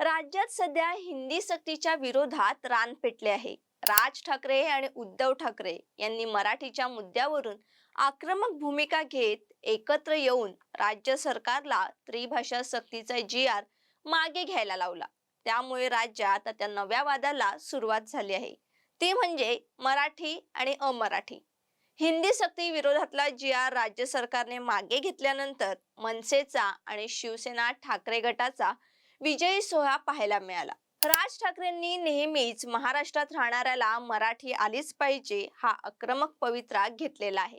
राज्यात सध्या हिंदी सक्तीच्या विरोधात रान पेटले आहे. राज ठाकरे आणि उद्धव ठाकरे यांनी मराठीच्या मुद्द्यावरून आक्रमक भूमिका घेत एकत्र येऊन राज्य सरकारला त्रिभाषा सक्तीचा जी आर मागे घ्यायला लावला. त्यामुळे राज्यात आता नव्या वादाला सुरुवात झाली आहे. ती म्हणजे मराठी आणि अमराठी. हिंदी सक्ती विरोधातला जी आर राज्य सरकारने मागे घेतल्यानंतर मनसेचा आणि शिवसेना ठाकरे गटाचा विजयी सोहळा पाहायला मिळाला. राज ठाकरेंनी नेहमीच महाराष्ट्रात राहणाऱ्याला मराठी आलीच पाहिजे हा आक्रमक पवित्रा घेतलेला आहे.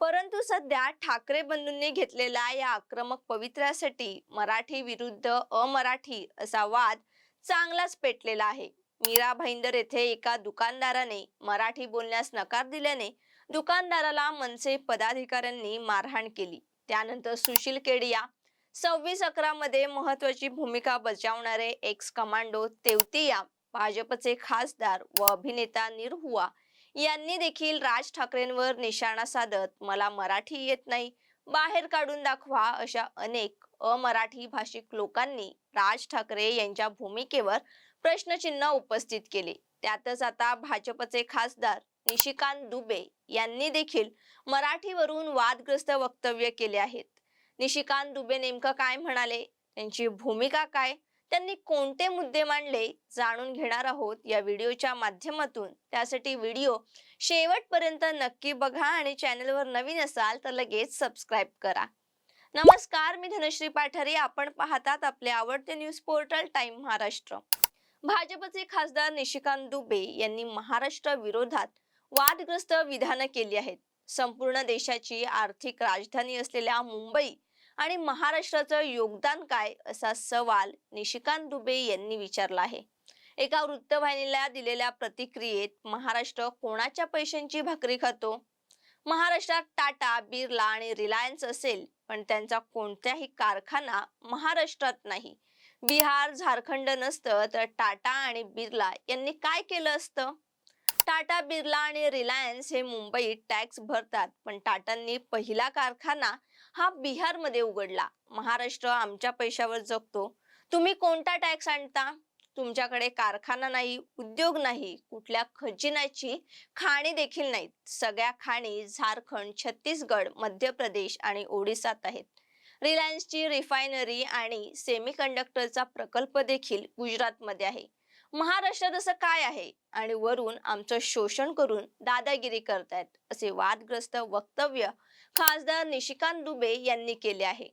परंतु सध्या ठाकरे बंधूंनी घेतलेल्या या आक्रमक पवित्र्यासाठी मराठी विरुद्ध अमराठी असा वाद चांगलाच पेटलेला आहे. मीरा भाईंदर येथे एका दुकानदाराने मराठी बोलण्यास नकार दिल्याने दुकानदाराला मनसे पदाधिकाऱ्यांनी मारहाण केली. त्यानंतर सुशील केडिया सव्वीस अकरा मध्ये महत्वाची भूमिका बजावणारे एक्स कमांडो तेवतिया भाजपचे खासदार व अभिनेता निरहुआ यांनी देखील राज ठाकरेंवर निशाणा साधत मला मराठी येत नाही. बाहेर काढून दाखवा अशा अनेक अमराठी भाषिक लोकांनी राज ठाकरे यांच्या भूमिकेवर प्रश्नचिन्ह उपस्थित केले. त्यातच आता भाजपचे खासदार निशिकांत दुबे यांनी देखील मराठीवरून वादग्रस्त वक्तव्य केले आहेत. निशिकांत दुबे नेमकं काय म्हणाले? त्यांची भूमिका काय? त्यांनी कोणते मुद्दे मांडले? जाणून घेणार आहोत या व्हिडिओच्या माध्यमातून. त्यासाठी व्हिडिओ शेवटपर्यंत नक्की बघा आणि चॅनलवर नवीन असाल तर लगेच सबस्क्राईब करा. नमस्कार मी धनश्री पाठारे. आपण पाहतात आपले आवडते न्यूज पोर्टल टाइम महाराष्ट्र. भाजपचे खासदार निशिकांत दुबे यांनी महाराष्ट्र विरोधात वादग्रस्त विधानं केली आहेत. संपूर्ण देशाची आर्थिक राजधानी असलेल्या मुंबई आणि महाराष्ट्राचं योगदान काय असा सवाल निशिकांत दुबे यांनी विचारला आहे. एका वृत्तवाहिनीला दिलेल्या प्रतिक्रियेत महाराष्ट्र कोणाच्या पैशांची भाकरी खातो? महाराष्ट्रात टाटा बिर्ला आणि रिलायन्स असेल पण त्यांचा कोणताही कारखाना महाराष्ट्रात नाही. बिहार झारखंड नसतं तर टाटा आणि बिर्ला यांनी काय केलं असतं? टाटा बिर्ला आणि रिलायन्स हे मुंबईत टॅक्स भरतात पण टाटांनी पहिला कारखाना हा बिहारमध्ये उघडला. महाराष्ट्र आमच्या पैशावर जगतो. तुम्ही कोणता टॅक्स आणता? तुमच्याकडे कारखाना नाही उद्योग नाही कुठल्या खजिन्याची खाणी देखील नाहीत. सगळ्या खाणी झारखंड छत्तीसगड मध्य प्रदेश आणि ओडिसात आहेत. रिलायन्सची रिफायनरी आणि सेमीकंडक्टरचा प्रकल्प देखील गुजरातमध्ये आहे. महाराष्ट्रात असं काय आहे? आणि वरून आमचं शोषण करून दादागिरी करतायत असे वादग्रस्त वक्तव्य खासदार निशिकांत दुबे यांनी केले आहे.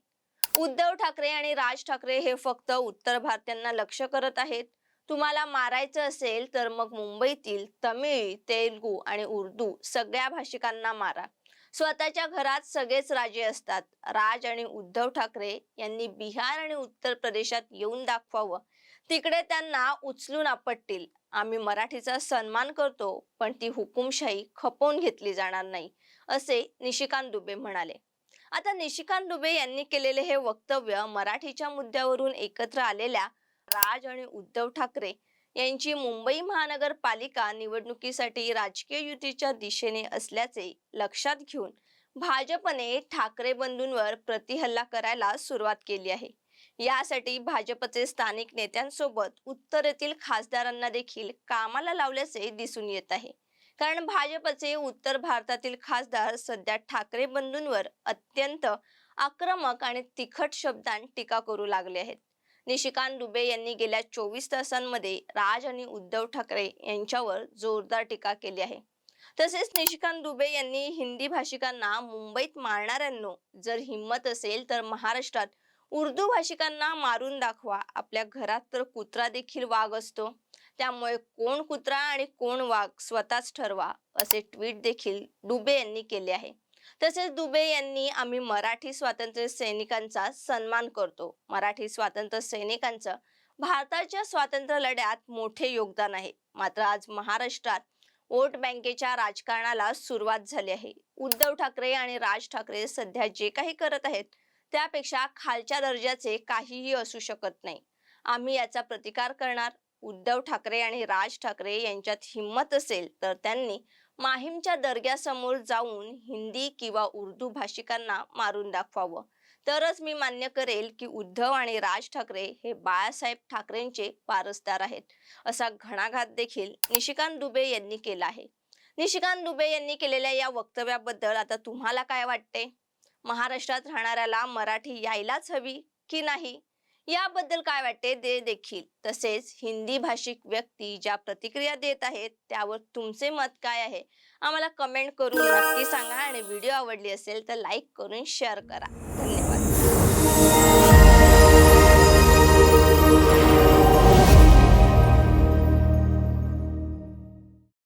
उद्धव ठाकरे आणि राज ठाकरे हे फक्त उत्तर भारतीयांना लक्ष करत आहेत. तुम्हाला मारायचं असेल तर मग मुंबईतील तमिळ तेलुगू आणि उर्दू सगळ्या भाषिकांना मारा. स्वतःच्या घरात सगळेच राजे असतात. राज आणि उद्धव ठाकरे यांनी बिहार आणि उत्तर प्रदेशात येऊन दाखवावं तिकडे त्यांना उचलून आपटतील. आम्ही मराठीचा सन्मान करतो पण ती हुकुमशाही खपवून घेतली जाणार नाही असे निशिकांत दुबे म्हणाले. आता निशिकांत दुबे यांनी केलेले हे वक्तव्य मराठीच्या मुद्द्यावरून एकत्र आलेल्या राज आणि उद्धव ठाकरे यांची मुंबई महानगरपालिका निवडणुकीसाठी राजकीय युतीच्या दिशेने असल्याचे लक्षात घेऊन भाजपने ठाकरे बंधूंवर प्रतिहल्ला करायला सुरुवात केली आहे. यासाठी भाजपचे स्थानिक नेत्यांसोबत उत्तरेतील खासदारांना देखील कामाला लावल्याचे दिसून येत आहे. कारण भाजपचे उत्तर भारतातील खासदार सध्या ठाकरे बंधूंवर अत्यंत आक्रमक आणि तिखट शब्दांत टीका करू लागले आहेत. निशिकांत दुबे यांनी गेल्या चोवीस तासांमध्ये राज आणि उद्धव ठाकरे यांच्यावर जोरदार टीका केली आहे. तसेच निशिकांत दुबे यांनी हिंदी भाषिकांना मुंबईत मारणाऱ्यांनो जर हिंमत असेल तर महाराष्ट्रात उर्दू भाषिकांना मारून दाखवा. आपल्या घरात तर कुत्रा देखील वाघ असतो. त्यामुळे कोण कुत्रा आणि कोण वाघ स्वतःच ठरवा असे ट्विट देखील दुबे यांनी केले आहे. तसेच दुबे यांनी आम्ही मराठी स्वातंत्र्य सैनिकांचा सन्मान करतो. मराठी स्वातंत्र्य सैनिकांचं भारताच्या स्वातंत्र्य लढ्यात मोठे योगदान आहे. मात्र आज महाराष्ट्रात वोट बँकेच्या राजकारणाला सुरुवात झाली आहे. उद्धव ठाकरे आणि राज ठाकरे सध्या जे काही करत आहेत त्यापेक्षा खालच्या दर्जाचे काहीही असू शकत नाही. आम्ही याचा प्रतिकार करणार. उद्धव ठाकरे आणि राज ठाकरे यांच्यात हिंमत असेल तर त्यांनी माहीमच्या दर्ग्यासमोर जाऊन हिंदी किंवा उर्दू भाषिकांना मारून दाखवावं. तरच मी मान्य करेल की उद्धव आणि राज ठाकरे हे बाळासाहेब ठाकरेंचे वारसदार आहेत. असा घणाघात देखील निशिकांत दुबे यांनी केला आहे. निशिकांत दुबे यांनी केलेल्या या वक्तव्याबद्दल आता तुम्हाला काय वाटते? महाराष्ट्रात राहणाऱ्याला मराठी यायलाच हवी की नाही? याबद्दल काय वाटते ते देखील. तसेच हिंदी भाषिक व्यक्ती ज्या प्रतिक्रिया देत आहेत त्यावर तुमचे मत काय आहे? आम्हाला कमेंट करून नक्की सांगा आणि व्हिडिओ आवडली असेल तर लाईक करून शेअर करा. धन्यवाद.